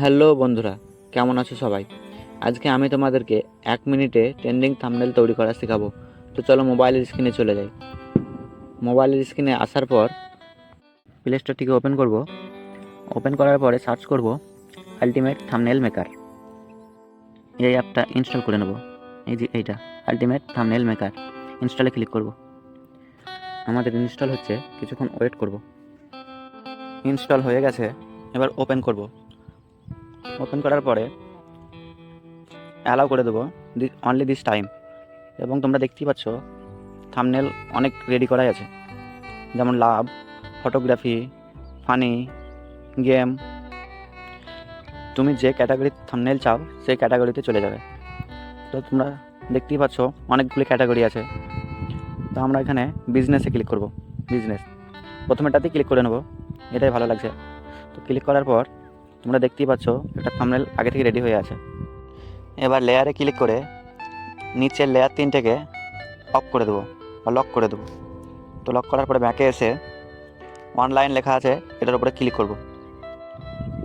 Hello বন্ধুরা, কেমন আছো সবাই? আজকে আমি তোমাদেরকে এক মিনিটে ট্রেন্ডিং থাম্বনেল তৈরি করা শেখাবো। তো চলো মোবাইলের স্ক্রিনে চলে যাই। মোবাইলের স্ক্রিনে আসার পর প্লে স্টোরটিকে ওপেন করব। ওপেন করার পরে সার্চ করব আলটিমেট থাম্বনেল মেকার এই অ্যাপটা ইনস্টল করে নেব। এই যে এইটা আলটিমেট থাম্বনেল মেকার ইনস্টলে ক্লিক করব। আমাদের ইনস্টল হচ্ছে, কিছুক্ষণ ওয়েট করব। ইনস্টল হয়ে গেছে, এবার ওপেন করব। ওপেন করার পরে অ্যালাউ করে দেবো অনলি দিস টাইম এবং তোমরা দেখতেই পাচ্ছ থামনেল অনেক রেডি করাই আছে। যেমন লাভ ফটোগ্রাফি ফানি গেম তুমি যে ক্যাটাগরি থামনেল চাও, সেই ক্যাটাগরিতে চলে যাবে। তো তোমরা দেখতেই পাচ্ছ, অনেকগুলি ক্যাটাগরি আছে। তো আমরা এখানে বিজনেসে ক্লিক করব। বিজনেস প্রথমেটাতেই ক্লিক করে নেব। এটাই ভালো লাগছে। তো ক্লিক করার পর তোমরা দেখতেই পাচ্ছ একটা থামনেল আগে থেকে রেডি হয়ে আছে। এবার লেয়ারে ক্লিক করে নিচের লেয়ার তিনটেকে অফ করে দেবো বা লক করে দেবো। তো লক করার পরে ব্যাকে এসে অনলাইন লেখা আছে, এটার উপরে ক্লিক করব।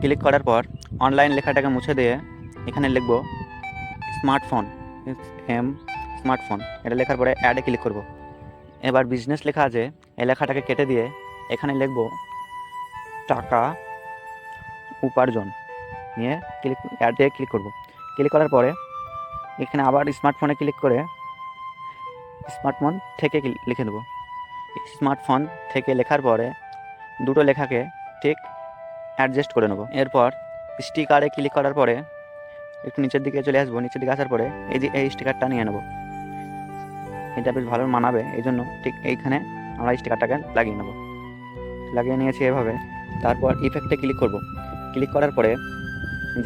ক্লিক করার পর অনলাইন লেখাটাকে মুছে দিয়ে এখানে লিখব স্মার্টফোন এম স্মার্টফোন এটা লেখার পরে অ্যাডে ক্লিক করব। এবার বিজনেস লেখা আছে, এই লেখাটাকে কেটে দিয়ে এখানে লিখব টাকা উপার্জন নিয়ে ক্লিক অ্যাডে ক্লিক করব। ক্লিক করার পরে এখানে আবার স্মার্টফোনে ক্লিক করে স্মার্টফোন থেকে লিখে দেবো স্মার্টফোন থেকে লেখার পরে দুটো লেখাকে ঠিক অ্যাডজাস্ট করে নেব। এরপর স্টিকারে ক্লিক করার পরে একটু নিচের দিকে চলে আসব। নিচের দিকে আসার পরে এই যে এই স্টিকারটা নিয়ে নেব। এটা বেশ ভালো মানাবে এই জন্য ঠিক এইখানে আমরা স্টিকারটাকে লাগিয়ে নেব। লাগিয়ে নিয়েছি এভাবে। তারপর ইফেক্টে ক্লিক করব। ক্লিক করার পরে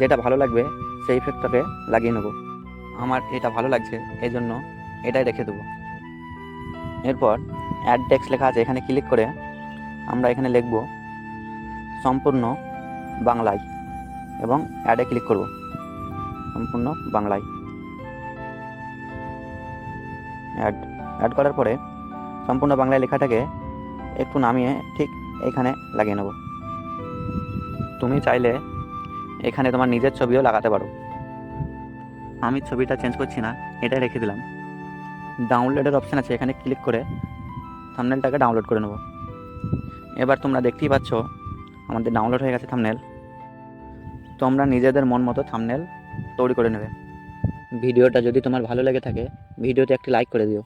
যেটা ভালো লাগবে, সেই ইফেক্টটাকে লাগিয়ে নেব। আমার এটা ভালো লাগছে এই জন্য এটাই রেখে দেবো। এরপর অ্যাড টেক্সট লেখা আছে, এখানে ক্লিক করে আমরা এখানে লিখব সম্পূর্ণ বাংলায় এবং অ্যাডে ক্লিক করব সম্পূর্ণ বাংলায়। অ্যাড অ্যাড করার পরে সম্পূর্ণ বাংলায় লেখাটাকে একটু নামিয়ে ঠিক এখানে লাগিয়ে নেব। তুমি চাইলে এখানে তোমার নিজের ছবিও লাগাতে পারো। আমি ছবিটা চেঞ্জ করছি না, এটাই রেখে দিলাম। ডাউনলোডের অপশান আছে, এখানে ক্লিক করে থামনেলটাকে ডাউনলোড করে নেব। এবার তোমরা দেখতেই পাচ্ছ, আমাদের ডাউনলোড হয়ে গেছে থামনেল তোমরা নিজেদের মন মতো থামনেল তৈরি করে নেবে। ভিডিওটা যদি তোমার ভালো লেগে থাকে, ভিডিওতে একটি লাইক করে দিও।